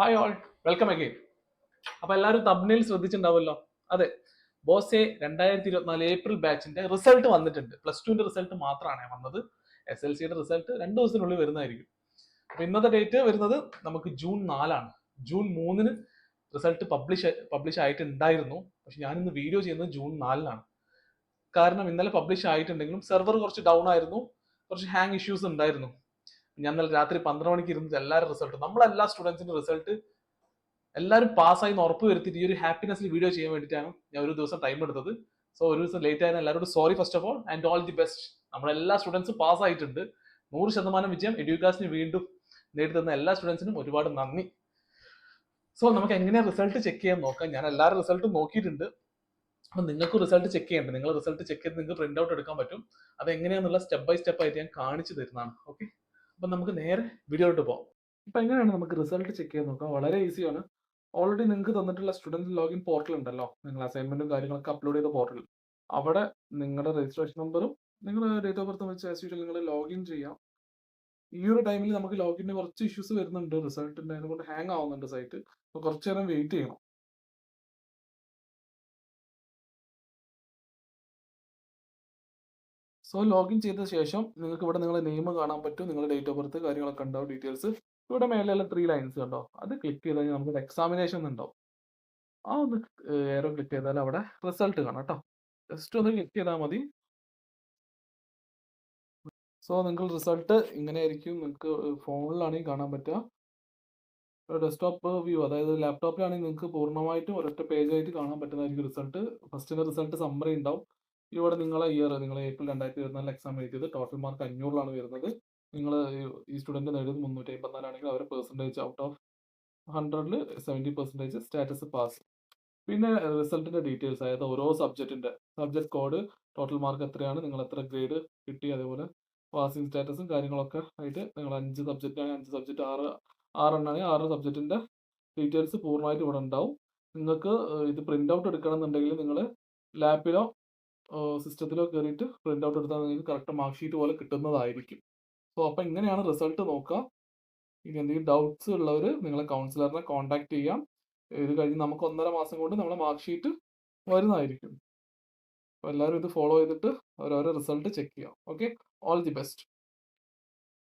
Hi all welcome again അപ്പൊ എല്ലാവരും തബ്നിൽ ശ്രദ്ധിച്ചിട്ടുണ്ടാവുമല്ലോ? അതെ. ബോസെ രണ്ടായിരത്തി ഇരുപത്തിനാല് ഏപ്രിൽ ബാച്ചിന്റെ റിസൾട്ട് വന്നിട്ടുണ്ട്. പ്ലസ് ടുവിന്റെ റിസൾട്ട് മാത്രമാണ് വന്നത്. എസ് എൽ സിയുടെ റിസൾട്ട് രണ്ട് ദിവസത്തിനുള്ളിൽ വരുന്നതായിരിക്കും. അപ്പൊ ഇന്നത്തെ ഡേറ്റ് വരുന്നത് നമുക്ക് ജൂൺ നാലാണ്. ജൂൺ മൂന്നിന് റിസൾട്ട് പബ്ലിഷ് പബ്ലിഷ് ആയിട്ട് ഉണ്ടായിരുന്നു പക്ഷെ ഞാൻ ഇന്ന് വീഡിയോ ചെയ്യുന്നത് ജൂൺ നാലിനാണ് കാരണം ഇന്നലെ പബ്ലിഷ് ആയിട്ടുണ്ടെങ്കിലും സെർവർ കുറച്ച് ഡൗൺ ആയിരുന്നു. കുറച്ച് ഹാങ് ഇഷ്യൂസ് ഉണ്ടായിരുന്നു. ഞാൻ ഇന്നലെ രാത്രി പന്ത്രണ്ട് മണിക്ക് ഇരുന്നത് എല്ലാവരും റിസൾട്ട് നമ്മളെല്ലാ സ്റ്റുഡൻസിന്റെ റിസൾട്ട് എല്ലാവരും പാസ്സായി എന്ന് ഉറപ്പ് വരുത്തിയിട്ട് ഈ ഒരു ഹാപ്പിനെസ്സിൽ വീഡിയോ ചെയ്യാൻ വേണ്ടിയിട്ടാണ് ഞാൻ ഒരു ദിവസം ടൈം എടുത്തത്. സോ ഒരു ദിവസം ലേറ്റ് ആയതിന് എല്ലാവരോടും sorry first of all and all the best നമ്മളെല്ലാ എല്ലാ സ്റ്റുഡൻസും പാസ് ആയിട്ടുണ്ട്. നൂറ് ശതമാനം വിജയം എഡ്യൂക്കാസിന് വീണ്ടും നേടിത്തന്ന എല്ലാ സ്റ്റുഡൻസിനും ഒരുപാട് നന്ദി. സോ നമുക്ക് എങ്ങനെയാണ് റിസൾട്ട് ചെക്ക് ചെയ്യാൻ നോക്കാം? ഞാൻ എല്ലാവരും റിസൾട്ടും നോക്കിയിട്ടുണ്ട്. അപ്പം നിങ്ങൾക്ക് റിസൾട്ട് ചെക്ക് ചെയ്യേണ്ടത് നിങ്ങൾ റിസൾട്ട് ചെക്ക് ചെയ്ത് നിങ്ങൾക്ക് പ്രിന്റ് ഔട്ട് എടുക്കാൻ പറ്റും. അത് എങ്ങനെയാണെന്നുള്ള സ്റ്റെപ്പ് ബൈ സ്റ്റെപ്പ് ആയിട്ട് ഞാൻ കാണിച്ചു തരുന്നതാണ്. ഓക്കെ അപ്പം നമുക്ക് നേരെ വീഡിയോയിലോട്ട് പോകാം ഇപ്പം എങ്ങനെയാണ് നമുക്ക് റിസൾട്ട് ചെക്ക് ചെയ്യാൻ നോക്കാം? വളരെ ഈസിയാണ് ഓൾറെഡി നിങ്ങൾക്ക് തന്നിട്ടുള്ള സ്റ്റുഡന്റ് ലോഗിൻ പോർട്ടൽ ഉണ്ടല്ലോ. നിങ്ങൾ അസൈൻമെന്റും കാര്യങ്ങളൊക്കെ അപ്ലോഡ് ചെയ്ത പോർട്ടൽ അവിടെ നിങ്ങളുടെ രജിസ്ട്രേഷൻ നമ്പറും നിങ്ങൾ ഡേറ്റ് ഓഫ് ബർത്ത് വെച്ച് ആസ് യൂഷ്വൽ നിങ്ങൾ ലോഗിൻ ചെയ്യാം. ഈ ഒരു ടൈമിൽ നമുക്ക് ലോഗിന് കുറച്ച് ഇഷ്യൂസ് വരുന്നുണ്ട് റിസൾട്ടിന്റെ അതുകൊണ്ട് ഹാങ് ആവുന്നുണ്ട് സൈറ്റ് അപ്പോൾ കുറച്ച് നേരം വെയിറ്റ് ചെയ്യണം. സോ ലോഗിൻ ചെയ്ത ശേഷം നിങ്ങൾക്ക് ഇവിടെ നിങ്ങളുടെ നെയിം കാണാൻ പറ്റും. നിങ്ങളുടെ ഡേറ്റ് ഓഫ് ബർത്ത് കാര്യങ്ങളൊക്കെ ഉണ്ടാവും ഡീറ്റെയിൽസ് ഇവിടെ മേലെയുള്ള ത്രീ ലൈൻസ് കണ്ടോ? അത് ക്ലിക്ക് ചെയ്ത് കഴിഞ്ഞാൽ നമുക്ക് എക്സാമിനേഷൻ ഉണ്ടാവും. ആ ഒന്ന് ഏറോ ക്ലിക്ക് ചെയ്താൽ അവിടെ റിസൾട്ട് കാണാം കേട്ടോ. ജസ്റ്റ് ഒന്ന് ക്ലിക്ക് ചെയ്താൽ മതി. സോ നിങ്ങൾ റിസൾട്ട് ഇങ്ങനെ ആയിരിക്കും നിങ്ങൾക്ക് ഫോണിലാണെങ്കിൽ കാണാൻ പറ്റുക. ഡെസ്ക്ടോപ്പ് വ്യൂ അതായത് ലാപ്ടോപ്പിലാണെങ്കിൽ നിങ്ങൾക്ക് പൂർണമായിട്ടും ഒരൊറ്റ പേജായിട്ട് കാണാൻ പറ്റുന്നതായിരിക്കും റിസൾട്ട് ഫസ്റ്റിന്റെ റിസൾട്ട് സമ്മറി ഉണ്ടാവും. ഇവിടെ നിങ്ങളെ ഇയർ നിങ്ങൾ ഏപ്രിൽ രണ്ടായിരത്തി ഇരുപത്തിനാല് എക്സാം എഴുതിയത് ടോട്ടൽ മാർക്ക് അഞ്ഞൂറിലാണ് വരുന്നത്. നിങ്ങൾ ഈ സ്റ്റുഡന്റ് നേടിയത് മുന്നൂറ്റി അമ്പത്തിനാലാണെങ്കിൽ അവരെ പെർസെന്റേജ് ഔട്ട് ഓഫ് ഹൺഡ്രഡിൽ സെവന്റി പെർസെന്റേജ് സ്റ്റാറ്റസ് പാസ് പിന്നെ റിസൾട്ടിന്റെ ഡീറ്റെയിൽസ് അതായത് ഓരോ സബ്ജക്റ്റിന്റെ സബ്ജക്ട് കോഡ് ടോട്ടൽ മാർക്ക് എത്രയാണ് നിങ്ങൾ എത്ര ഗ്രേഡ് കിട്ടി അതേപോലെ പാസിംഗ് സ്റ്റാറ്റസും കാര്യങ്ങളൊക്കെ ആയിട്ട് നിങ്ങൾ അഞ്ച് സബ്ജക്റ്റ് ആണെങ്കിൽ അഞ്ച് സബ്ജക്റ്റ് ആറ് ആറെണ്ണാണെങ്കിൽ ആറ് സബ്ജക്റ്റിന്റെ ഡീറ്റെയിൽസ് പൂർണമായിട്ട് ഇവിടെ ഉണ്ടാവും. നിങ്ങൾക്ക് ഇത് പ്രിന്റ് ഔട്ട് എടുക്കണം എന്നുണ്ടെങ്കിൽ നിങ്ങൾ ലാപ്പിലോ സിസ്റ്റത്തിലോ കയറിയിട്ട് പ്രിന്റ് ഔട്ട് എടുത്താൽ നിങ്ങൾക്ക് കറക്റ്റ് മാർക്ക് ഷീറ്റ് പോലെ കിട്ടുന്നതായിരിക്കും. സോ അപ്പോൾ ഇങ്ങനെയാണ് റിസൾട്ട് നോക്കുക ഇനി എന്തെങ്കിലും ഡൗട്ട്സ് ഉള്ളവർ നിങ്ങളെ കൗൺസിലറിനെ കോൺടാക്ട് ചെയ്യാം. ഇത് കഴിഞ്ഞ് നമുക്ക് ഒന്നര മാസം കൊണ്ട് നമ്മുടെ മാർക്ക് ഷീറ്റ് വരുന്നതായിരിക്കും. അപ്പോൾ എല്ലാവരും ഇത് ഫോളോ ചെയ്തിട്ട് ഓരോരോ റിസൾട്ട് ചെക്ക് ചെയ്യാം. Okay all the best